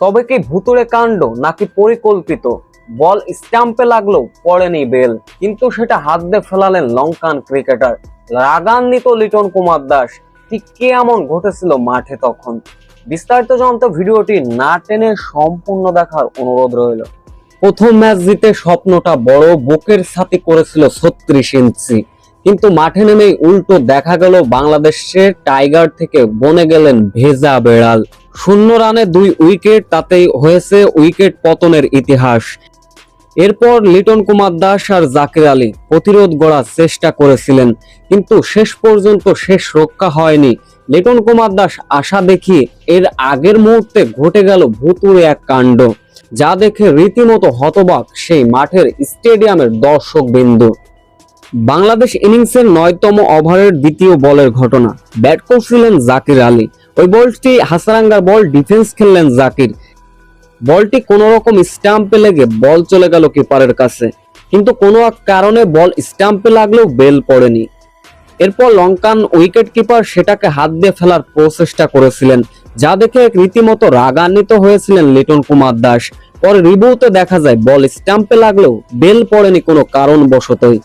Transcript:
তবে কি ভুতুড়ে কাণ্ড নাকি পরিকল্পিত? বল স্ট্যাম্পে লাগল পড়েনি বেল। কিন্তু সেটা হাত দিয়ে ফেলালেন লঙ্কান ক্রিকেটার। রাগান্বিত লিটন কুমার দাস। ঠিক কি এমন ঘটেছিল মাঠে তখন? বিস্তারিত জানতে ভিডিওটি না টেনে সম্পূর্ণ দেখার অনুরোধ রইল। প্রথম ম্যাচ জিতে স্বপ্নটা বড় বুকের সাথে করেছিল ছত্রিশ ইঞ্চি। কিন্তু মাঠে নেমেই উল্টো দেখা গেল বাংলাদেশের টাইগার থেকে বনে গেলেন ভেজা বেড়াল। শূন্য রানে দুই উইকেট, তাতেই হয়েছে উইকেট পতনের ইতিহাস। এরপর লিটন কুমার দাস আর জাকির আলী প্রতিরোধ গড়ার চেষ্টা করেছিলেন, কিন্তু শেষ পর্যন্ত শেষ রক্ষা হয়নি। লিটন কুমার দাস আশা দেখিয়ে এর আগের মুহূর্তে ঘটে গেল ভুতুড়ে এক কাণ্ড, যা দেখে রীতিমতো হতবাক সেই মাঠের স্টেডিয়ামের দর্শক বিন্দু বাংলাদেশ ইনিংসের নয়তম ওভারের দ্বিতীয় বলের ঘটনা, ব্যাট করছিলেন জাকির আলী। ওই বলটি হাসারাঙ্গার বল ডিফেন্স খেললেন জাকির। বলটি কোন রকম স্টাম্পে লেগে বল চলে গেল কিপারের কাছে। কিন্তু কোনো কারণে বল স্টাম্পে লাগলেও বেল পড়েনি। এরপর লঙ্কান উইকেট কিপার সেটাকে হাত দিয়ে ফেলার প্রচেষ্টা করেছিলেন, যা দেখে রীতিমতো রাগান্বিত হয়েছিলেন লিটন কুমার দাস। পরে রিভিউতে দেখা যায় বল স্টাম্পে লাগলেও বেল পড়েনি কোনো কারণ কারণবশতই।